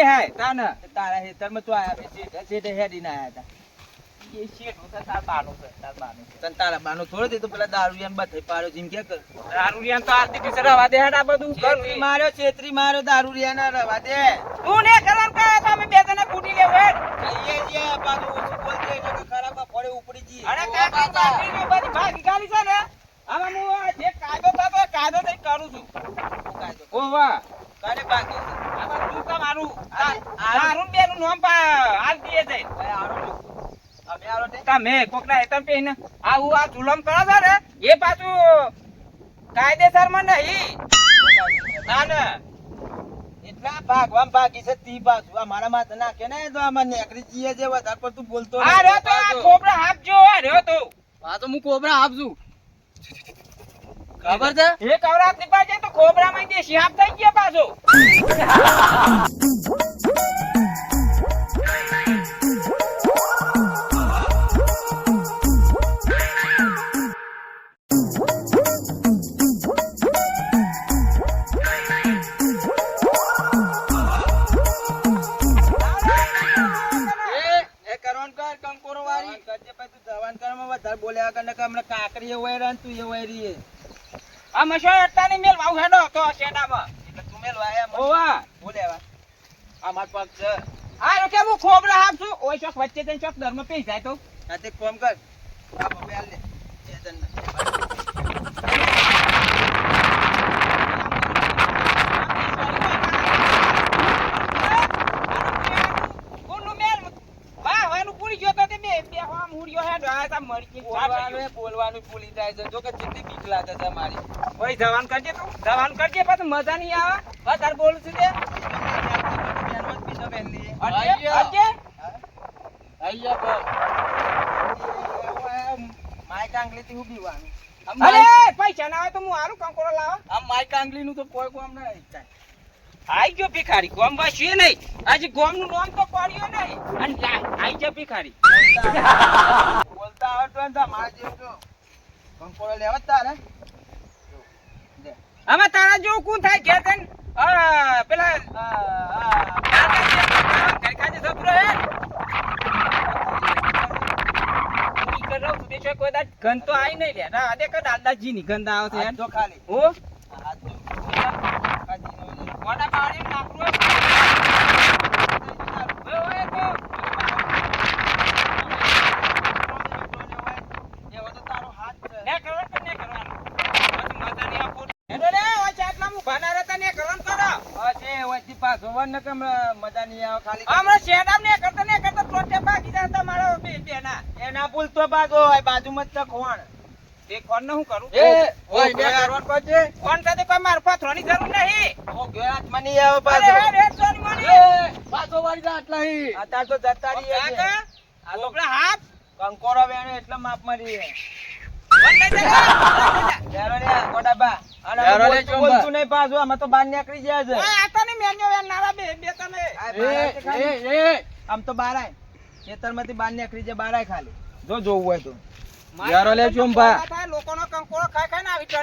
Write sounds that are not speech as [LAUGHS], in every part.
માં ના પે હાય તાન તારા હેતરમાં તો આયા બે શેઠ શેઠે હેડીને આયા હતા. એ શેઠ હું તાર બાનું છે તાર બાનું છે. તને તારા બાનો થોડો દે તો પેલા દારૂ એમ બથે પાડ્યો જીમ કે કર દારૂડિયાને તો આરતી કિશોર રવા દે હેડ બધું. છેતરી માર્યો છેતરી માર્યો દારૂ ના રવા દે. તું ને કરન તો અમે બે જણા કૂટી લેવું હેડ. કહીએ છીએ પાછું ઓછું બોલજે એટલે કે ખરાબ પડે ઉપડી જઈએ. અરે કાકા ચાકરીની બધી ભાગી ગાલી છે ને? આમાં હું જે કાયદો હોય કાયદો થઈ કરું છું. કાયદો. ઓ વાહ કાલે બાકી છે. આમાં તું તમારું આ- આ- તારું ને નામ પા હાલ દીએ છે ભાઈ આરો લો. અમે આરો તે. તમે કોકના હેતમ પહેરીને આવું આ જુલમ કરો છો ને એ પાછું કાયદેસરમાં નહીં ના ના એટલા ભાગવામ ભાગી છે તી પાછું આ મારા માથે નાખે ને તો આમાં નેકરી જઈએ છે પર તું બોલતો આ. રહ્યો તો આ ખોબરા આપજો આ રહ્યો તો આ તો હું કોબરા આપશું ખબર છે? એ કવરાતની જાય તો ખોબરા માં જે આપ થઈ ગયા પાછો. કર, કંકોરો પછી તું જવાન કરવામાં વધારે બોલ્યા વગર નકર હમણાં કાકરી એ વૈરા ને તું એ વૈરી એ. આ મશો અટ્ટાની મેલ વાવ હેડો તો શેડામાં એટલે તું મેલ વાયા. ઓવા બોલ્યા વા. આ માર પગ છે. આ રહ્યો કે હું ખોબરા આપશું ઓય ચોક વચ્ચે જઈને ચોક ધર્મ પી જાય તો આ કોમ કર. આ બબે આલે ચેતન બોલવાનું ભૂલી જાય છે. જો કે જેટલી બીક લાગે છે મારી. જવાન કરજે તું. જવાન કરજે પછી મજા નહીં આવે. વધારે બોલું છું તે? બસ. અરે પૈસા ના આવે હું કંકોડો લાવો. આ આંગળીનું તો કોઈ કોમ નહીં થાય. આઈ ગયો ભિખારી. ગોમ વાસ્યું નહીં. આજે ગોમનું નામ તો પડ્યો નહીં. અને આઈ ગયો ભિખારી. બોલતા આવડતું હોય તો મારા જેવું કંકોડો લેવા તારે. હવે તારા જેવું કોણ થાય કે તન પેલા છું, તે તો આઈ નહીં લે દે કે દાદાજી ગંધ આવે છે યાર. ખાલી હોય. ઓય, ઓય, તો. એવો તો તારો હાથ છે. ને કરવાનું કે ને કરવાનું? પછી મજા નહીં આવે ખોટી. હેડો રે, ઓય ચાટલા હું ભાના રહેતા ને કરવાનું કરો. બસ એ વચ્ચે પાછો વર ને કેમ મજા નહીં આવે ખાલી હમણાં શેડામ ને કરતા ને કરતા ટોટે બાકી જાય તમારો બેના. એના ભૂલતો પાછો હોય બાજુમાં જ છે ખોણ તે હું કરું? એ ઓય, ઓય, બે કરવાનું કરજે. કોણ સાથે કોઈ માર પાથરવાની જરૂર નહીં. ઓ, ઘેર હાથમાં આવે પાછો. હેડ, હેડ, સોની મોની. પાછો વાળી જા આટલા હી. અત્યારે તો જતા રહીએ આ તો હાથ કંકોરો વેણ્યો એટલે માપ મારી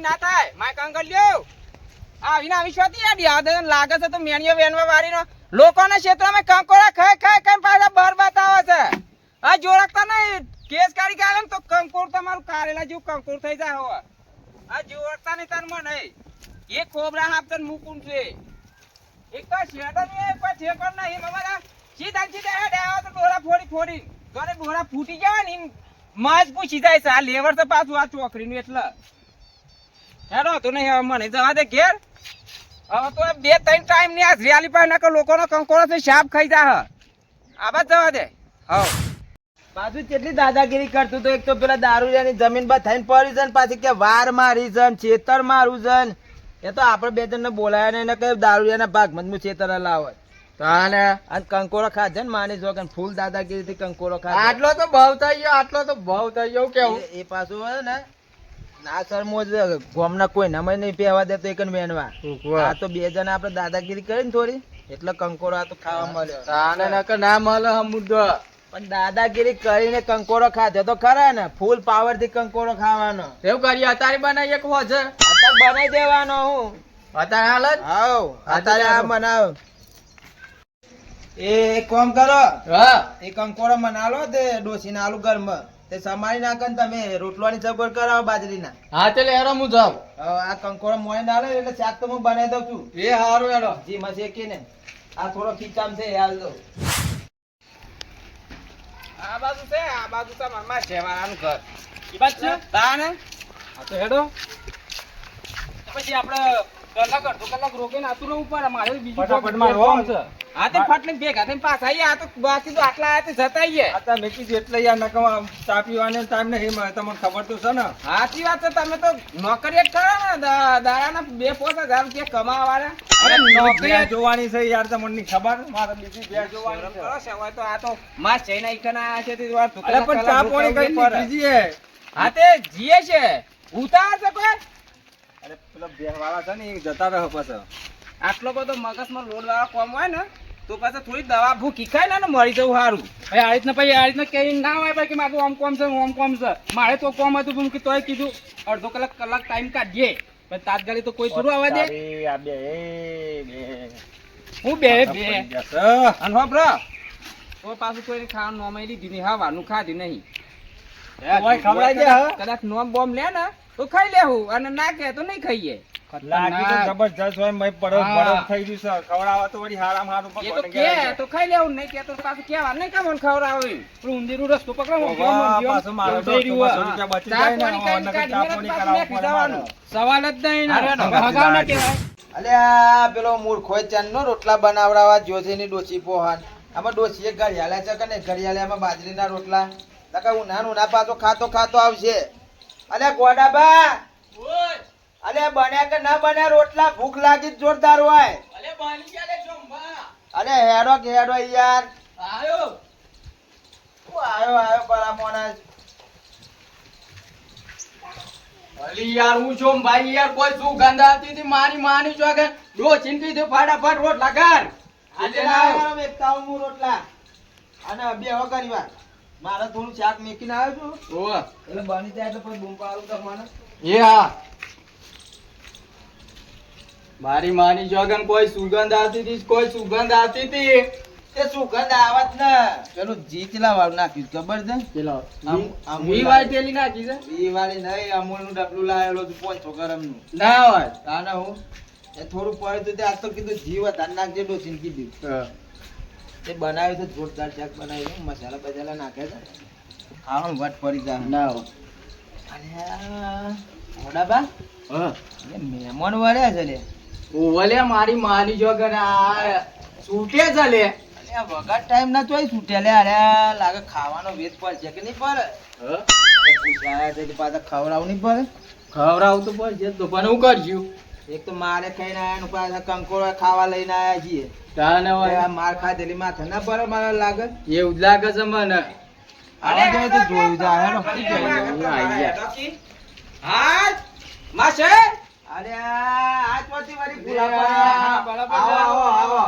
ના થાય, ના માય લ્યો આવીને આવી લાગે છે તો મેણિયો વેનવા વાળીનો લોકોના ક્ષેત્રમાં કંકોડા ખાઈ ખાઈ ખાઈ પાછા બાર આવે છે આ જોડકતા નહીં. કેસ કાઢી ને તો કંકોર તમારું કારેલા જેવું કંકોર થઈ જાય હવે આ જોરતા નહીં તાર મને એ ખોબરા હાપતન મૂકું છે એક તો શેડો નહીં કોઈ ઠેકોર નહીં બાબા સીધા સીધા હેડે આવે તો ડોરા ફોડી ફોડી. ઘરે ડોરા ફૂટી જાય ને માજ પૂછી જાય છે. આ લેવર તો પાછું આ ચોકડીનું એટલે. હેડો, તો નહીં હવે મને જવા દે ઘેર. હવે તો બે ત્રણ ટાઈમની આ રિયાલી પાસે લોકો લોકોનો કંકોરો છે સાપ ખાઈ જા આબા જવા દે. હવ. પાછું કેટલી દાદાગીરી કરતું તો એક તો પેલા દારૂ જમીન પર થઈને પડી છે પાછી કે વાર મારી છે ચેતર મારું છે એ તો આપણે બે જણને બોલાયા ને એને કે દારૂડિયાના ભાગ મજમુ ચેતર લાવે તાને અને કંકોડો ખાધે ને માની જો ફૂલ દાદાગીરી થી કંકોરો ખાધે. આટલો તો ભાવ થઈ ગયો આટલો તો ભાવ થઈ ગયો કેવું? એ- પાછું હોય ને ના સર મોજ ગોમના કોઈ નમય નહીં પહેવા દે તો એક મેનવા આ તો બે જણા આપણે દાદાગીરી કરી ને થોડી. એટલે કંકોરો આ તો ખાવા મળ્યો. ના મળે મુદ્દો પણ દાદાગીરી કરીને કંકોડો ખાધો તો ખરા ને. ફૂલ પાવરથી કંકોરો ખાવાનો. એવું કરીએ અત્યારે બનાવીએ કે હોજે? અત્યારે બનાવી દેવાનો હું. અત્યારે હાલ જ? હાવ અત્યારે આ બનાવ. એ એક કામ કરો. હા. એ કંકોરો મનાલો તે ડોસીને આલુ ગરમ તે સમારી નાખે ને તમે રોટલાની સગવડ કરાવો બાજરીના. હા તે લેરો હું જાવ આ કંકોરો મોય ના લે એટલે શાક તો હું બનાવી દઉં છું. એ હારું હેડો. જી મસે કે ને આ થોડો ખીચામ છે હાલ દો આ બાજુ છે આ બાજુ છે મામા ઘર. એ બાજુ છે? તાને આ તો હેડો. પછી આપણે કલાક અડધો કલાક રોકીને આતું રહેવું પડે મારે બીજું ફટાફટમાં મારો. છે હા તે ફાટલે ભેગા થઈને પાછા આવીએ આ તો બાકી તો આટલા આયા તે જતા આવીએ આ તમે કીધું એટલે યાર નકમ ચા પીવાનો ટાઈમ નહીં મળે તમને ખબર તો છે ને. સાચી વાત છે તમે તો નોકરી જ કરો ને દાડાના બે પાંચ હજાર રૂપિયા કમાવા અરે નોકરી જોવાની છે યાર તમને ખબર? મારે બીજી બે જોવાની કરો છે, હવે તો આ તો માસ જઈને ઈકન આયા છે તે વાર પણ ચા પાણી કઈ પડે. બીજી હા તે જીએ છે. ઉતાર છે કોઈ? અરે પેલા બે વાળા છે ને એ જતા રહો પછી. આટલો બધો મગજમાં લોડ વાળા કોમ હોય ને તો પાછા થોડી દવા ભૂખી ખાય ને ને મરી જવું સારું ભાઈ આ રીતના પછી આ રીતના કઈ ના હોય ભાઈ કે મારું આમ કોમ છે આમ કોમ છે? મારે તો કોમ હતું પણ કે તોય કીધું અડધો કલાક કલાક ટાઈમ કાઢીએ. પણ તાત્કાલિક તો કોઈ થોડું આવવા દે. આ બે હું બે બે. અને હો બ્રો તો પાછું કોઈ ખાવાનું નોમ લીધી નહીં હવાનું ખાધી નહીં. ઓય ખવડાવી દે કદાચ નોમ બોમ લે ને તો ખાઈ લેવું અને ના કે તો નહીં ખાઈએ. લાગી તો જબરજસ્ત હોય મેં પડો હા. પડો થઈ ગયું છે. ખવડાવવા તો વળી હારામ હારું એ તો કે તો ખાઈ લેવું નહીં કે તો પાછું કેવા નહીં કામ ખવડાવ્યું પેલું ઊંધીરું રસ્તો પકડો ઓવા, પાછું મારો જઈ રહ્યું દોસ્તો હોય. રૂપિયા બચી જાય ને, ચા પાણી. સવાલ જ નહીં અરે, ના કહેવાય. પેલો મૂર્ખો રોટલા બનાવડાવા જોશીની ડોસી પોહાન આમાં ડોસીએ ઘડિયાળ્યા છે કે નહીં? ઘડિયાળ્યામાં બાજરીના રોટલા. નકર ઉના ઉના પાછો ખાતો ખાતો આવશે. અલે ગોડાબા! અલે બન્યા કે ના બન્યા રોટલા ભૂખ લાગી જ જોરદાર હોય. અલે હેડો કે હેડો યાર. આયો. આયો આયો બરા મોના. અલી યાર હું છું ભાઈ યાર કોઈ સુગંધ આવતી હતી? મારી માની ચોકે ડો ચીંટી થી ફટાફટ રોટ લગાડ આજે ના આવ્યો રોટલા. અને બે હવે વાર મારે થોડું શાક મેકીને આવ્યો છું. ઓવા. એટલે બની જાય એટલે પછી બૂમ પાડું તમને એ હા. મારી માની જોગન કોઈ સુગંધ આવતી હતી કોઈ સુગંધ આવતી હતી. તે સુગંધ આવત ને. પેલું જીચલા વાળું નાખ્યું છે? ચલો વી વાળી તેલી નાખી છે? ઈ વાળી નહીં અમૂલનું ડબલું લાવેલો હતું છો ગરમનું ના હોય. તાને હું એ થોડું પડ્યું હતું તે આજ તો કીધું જીવ વધારે નાખજે ડોસીને કીધું. તે બનાવ્યું છે જોરદાર શાક બનાવ્યું મસાલા બજાલા નાખે છે. ખાવાનું વટ પડી જાય. ના હોય. મોડા મોડાબા હા. એ મહેમાન વળ્યા છે લે ઓવલે મારી માની જો આ છૂટે છે લે. અલ્યા વગર ટાઈમ ના તોય છૂટે લે. અરે લાગે ખાવાનો વેત પડશે કે નહીં પડે એ પૂછાયા છે કે પાછા ખવડાવું નહીં પડે ખવડાવું તો પડશે તો પણ હું કરશું? એક તો મારે ખાઈને આયા ને પાછા કંકોડા ખાવા લઈને આયા છીએ. તાને હોય. માર ખાધેલી માથે ના પડે મારે લાગે? એવું જ લાગે છે મને. આવા જોઈએ તો જોયું જાય હેડો. હાલ માસે! અરે આ પછી વળી ભૂલા લે, પડ્યા. બરાબર આવો, આવો, આવો,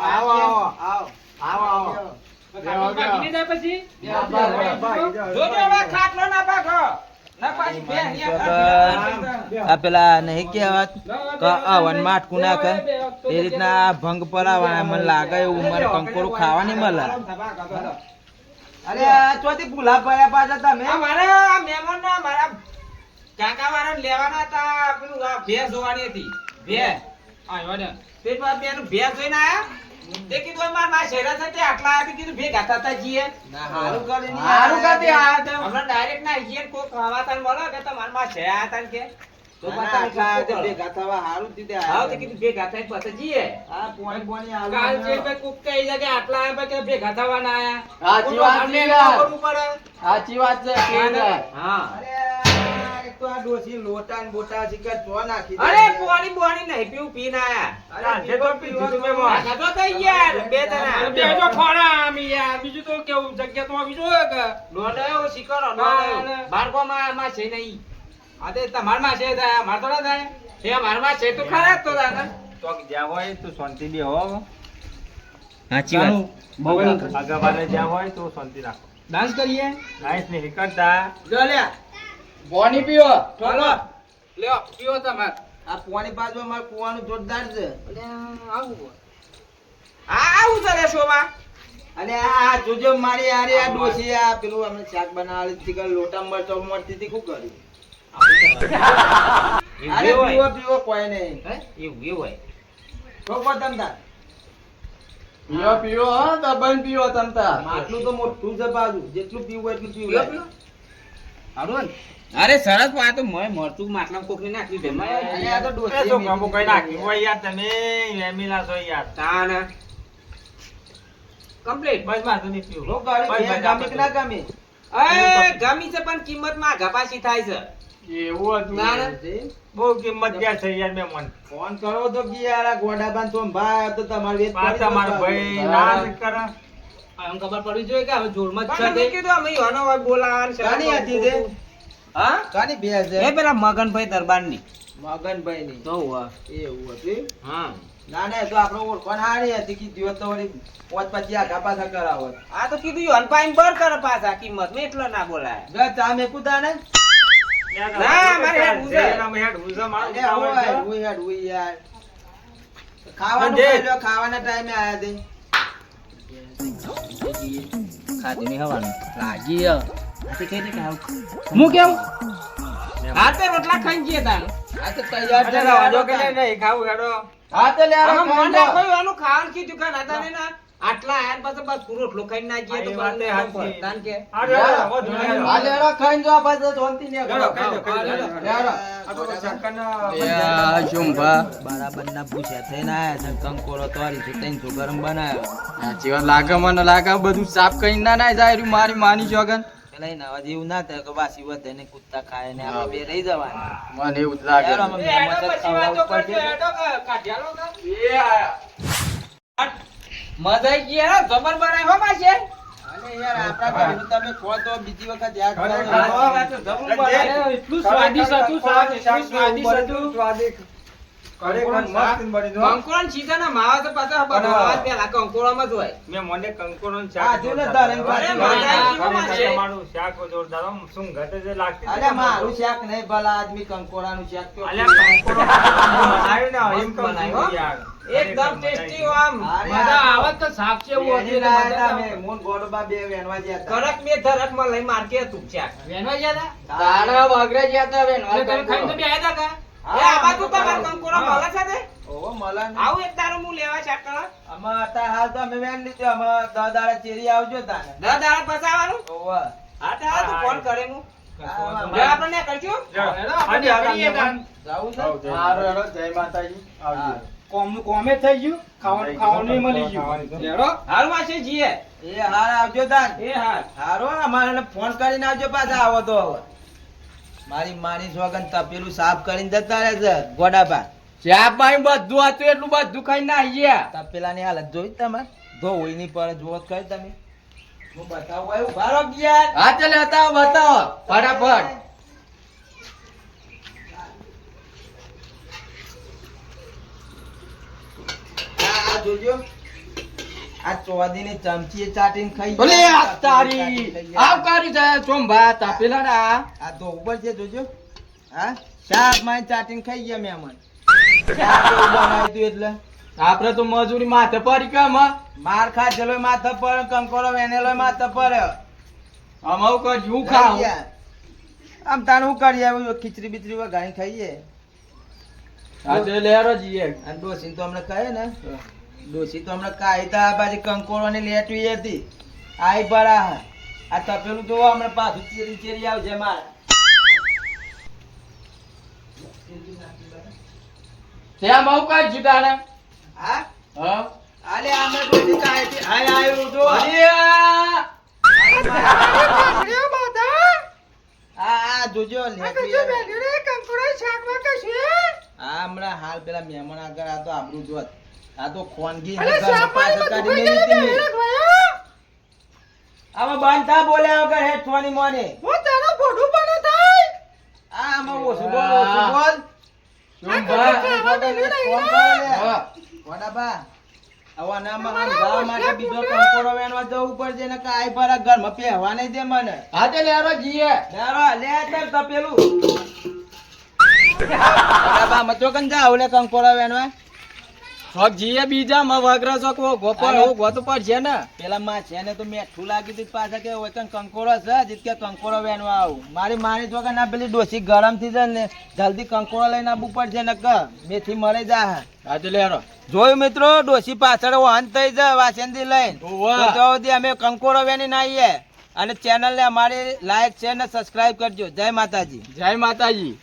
આવો, આવો, આવો, આવો, આવો. જાય પછી? હા, બસ, બસ, બસ. જોજો હવે ખાટલો ના ભાગો ના પાછી બે અહીંયા આ પેલા નહીં કહેવત કે અવન માટકું નાખે. એ રીતના ભંગ પડાવવાના મને લાગે એવું મને કંકોડું ખાવાની મળે અરે ચોથી ભૂલા પડ્યા પાછા તમે. આ મારા મહેમાન ના મારા કાકા વાળા લેવાના હતા પેલું આ જોવાની હતી. આવ્યો ને. તે જોઈને આયા. તે કીધું મારા સાથે આટલા આવ્યા કીધું હારું હારું કાતે આયા આયા તો હમણાં ડાયરેક્ટ ના આઈએ ને ખાવા તાન મળે કે તમારા માં છે આયા તાન કે. તો ના, ના, પાછા આટલા આયા ભેગા ભેગા થવા હારું દીધે હા આયા. કીધું ભેગા થાય પાછા જઈએ. આ પોણી પોણી આલુ કાલ જે ભાઈ કોક કહી જાય આટલા આવ્યા કે ભેગા ના આયા. સાચી વાત છે સાચી વાત હા અરે આ તો આ ડોસી લોટા ને બોટા શિકાર ચો નાખી અરે પોણી બોણી નહીં? પીવું પીને આયા. અરે તો પીવો તમે મોં. તો યાર બે જણા. બેજો ખોરા આમી યાર. બીજું તો કેવું? જગ્યા તો આવી હોય કે? એવો શીખરો ના, માં માં છે નહીં. આ તે તમારમાં છે થાય માર તો ના થાય. છે મારમાં છે તો ખરા તો તાને તો જ્યાં હોય તો શાંતિ બી હો સાચી બહુ આગળ જ્યાં હોય તો શાંતિ રાખો. ડાન્સ કરીએ? નાઈસ નહીં કરતા. જો લે પાણી પીવો ચાલો લ્યો પીવો તમાર આ પાણી પાછું મારે કુવાનું જોરદાર છે. આવું છે શોભા અને આ જોજો મારી આરે આ ડોસી આ પેલું અમે શાક બનાવેલી હતી કે લોટા મરચો મળતી હતી શું કર્યું? અરે પીવો. પીવો કોઈ નહીં. એવું એવું હોય. છોકરો તમ પીવો પીવો હો દબાઈને પીવો તમતા આટલું માટલું તો મોટું છે બાજુ જેટલું પીવું એટલું પીવો, પીવું પીવો. હારું ને? અરે સરસ આ તો મેં મરચું માટલા કોક ને નાખ્યું છે. મેં આ તો ડોસી તો ગમો કઈ નાખ્યું હોય યાર તમે એમિલા છો યાર. તાન કમ્પ્લીટ બસ વાંધો નહીં પીવું. શું કર્યું? બસ, ગામી કે ના ગામી? એ ગામી છે પણ કિંમતમાં ગપાસી થાય છે. એવું હતું ના, ના. બહુ કિંમત ગયા છે યાર મેં મન. ફોન કરો તો કે યાર આ ગોડાબાન તો ભાઈ તો તમારે વેચ પાછા પડી મારા ભાઈ ના કરા. ખબર પડવી જોઈએ કે હવે જોરમાં જ છે કીધું અમે યોનો હોય બોલાવાનું છે. હતી તે? હા? કાની બે એ પેલા મગનભાઈ દરબારની. મગનભાઈ ની તો હુઆ. એવું હતું? હા. ના ના તો આપણો ઓળખાણ હારી હતી કે તો વળી પોત પછી આગા પાછા કરાવો આ તો કીધું યોન પાઈન બર કરે પાછા કિંમત મેં એટલો ના બોલાય. જો ચા કુદા ને? ના, મારે હેડ મારું અરે ખાવાનું હેડ, યાર. ટાઈમે આયા ખાધું નહીં હવાનું. લાગી હું કેવું હા રોટલા ખાઈ ગયા તાન આ તૈયાર છે વાજો કે નહીં ખાવું હેડો હા લે આ લો. કોઈ આનું ખાવાનું કીધું કે ના તાને ના આટલા આયા ને બસ પૂરો રોટલો ખાઈ ના જઈએ તો. પર. તાન કે આ જો ને હેડો, ખાઈ લો, ખાઈ લો, હેડો. હેડો. હેડો. આ તો કોઈ શંકરના એ આ શુંભા. બરાબરના ભૂસ્યા થઈને આયા છે કંકોરો તોરી છે ત્રણસો ગરમ બનાવ્યો લાગે મને લાગે બધું સાફ કરીને ના ના જાય મારી માની જોગન પેલા ઈ નવા જેવું ના થાય કે બાસી વધે ને કૂદતા ખાય ને આપણે બે રહી જવાના. મને એવું લાગે. મજા હે, જબર બનાય હો તો બીજી વખત તો બનાવી. હતું શાક હતું. કંકોડો છીટાના માવા તો પાછા અને- પેલા કંકોડામાં જ હોય. મેં મને કંકોડોનું શાક જો ને ધરેન. પાછી અરે, તમારું શાક જોરદાર શું ઘટે છે લાગતી હતી મારું શાક નહીં ભલા આદમી કંકોડાનું શાક તો અલ્યા કંકોડો બનાવ્યું ને એમ બનાવ્યું, છું. એકદમ ટેસ્ટી આમ મજા આવે તો શાક જેવું વેણી હતું લાયા તા અમે. મૂન ગોડોબા બે વેણવા ગયા તા. કડક બે ધરકમાં લઈ માર્કે હતું ચાક વેણવા ગયા હતા? તારા વગરે જ્યાં તા બેન, તમે ખાઈને તો બે આવ્યા હતા કાં? એ તમારે મળે છે મળે ને. આવું એક દારૂ હું લેવા હાલ તો અમે લીધું. દાડા ચેરી આવજો તાને. દાડા. હા તો તું ફોન કરે હું. કરજો જય માતાજી. કોમનું કોમે થઈ ગયું? ખાવાનું ખાવાનું મળી ગયું. હેડો. હારું જીએ એ હાર આવજો તાન. એ હાર હારો અમારે ફોન કરીને આવજો પાછા આવો તો હવે. મારી માની સોગન તપેલું સાફ કરીને જતા રહે છે ગોડાબા ચા પાણી બધું હતું એટલું બધું ખાઈ ના ગયા તપેલાની હાલત જોઈ તમે ધોઈ ની પર જોત કરી તમે. હું બતાવું આવ્યું. બારો ગયા હા ચાલે બતાવો બતાવો. ફટાફટ. જોજો. આ ચોદી ની ચમચી ચાટીને ખાઈ બોલે આ તારી કરી ના આ તો ઉપર છે જોજો. હા? શાકમાં ચાટીને ખાઈ ગયા તું એટલે. આપડે તો મજૂરી માથે પડી કેમ માર ખાધેલો માથે પર કંકોરો વેનેલો માથે પર અમારું કઈ હું ખાવ આમ તાણ હું કરી આવ્યું ખીચડી બીચડી વગાડી ખાઈએ. આજે લેરો જઈએ અને ડોસી તો હમણાં કહે ને. ડોસી તો હમણાં કાયતા પાછી આ ને લેટવી હતી. આઈ બરા આ તપેલું જોવો હમણાં પાછું ચેરી ચેરી આવજે મારે. ત્યાં બહુ કઈ જીતાને હા? હા? આલે આમે ડોસી કાઈ થી આયો જો અરે આ! આ આ જોજો લેટવી આ હમણાં હાલ પેલા મહેમાન આગળ આ તો આપણું જોત આ તો ખોનગી. આમાં બાંધતા બોલ્યા વગર હેઠ છોની મોને. આ આમાં ઓછું બોલ ઓછું બોલ. હા. [LAUGHS] કંકોડો વેણવા. જવું પડશે ને કાંઈ ભરા ઘરમાં પહેવા નહીં દે મને આજે લેરો જઈએ લેરો, લે અત્યારે તપેલું વડાપા મતો કન જાવ લે કંકોડો વેણવા શોખ જીએ બીજા માં વગરા શોખ ઓ ગોપાલ ઓ ગોતો પડશે ને. પેલા માં છે ને તો મેઠું લાગી હતું પાછા કે ઓય કંકોડો છે જીત કે કંકોડો વેણવા આવું. મારી માની જો કે ના પેલી ડોસી ગરમ થઈ જાય ને જલ્દી કંકોડો લઈને આવવું પડશે ને કે મેથી મળી જા હા લેરો જોયું મિત્રો ડોસી પાછળ વાહન થઈ જાય વાસંદી લઈને. તો સુધી અમે કંકોડો વેણી નાઈએ અને ચેનલ ને અમારી લાઈક શેર ને સબસ્ક્રાઇબ કરજો. જય માતાજી. જય માતાજી.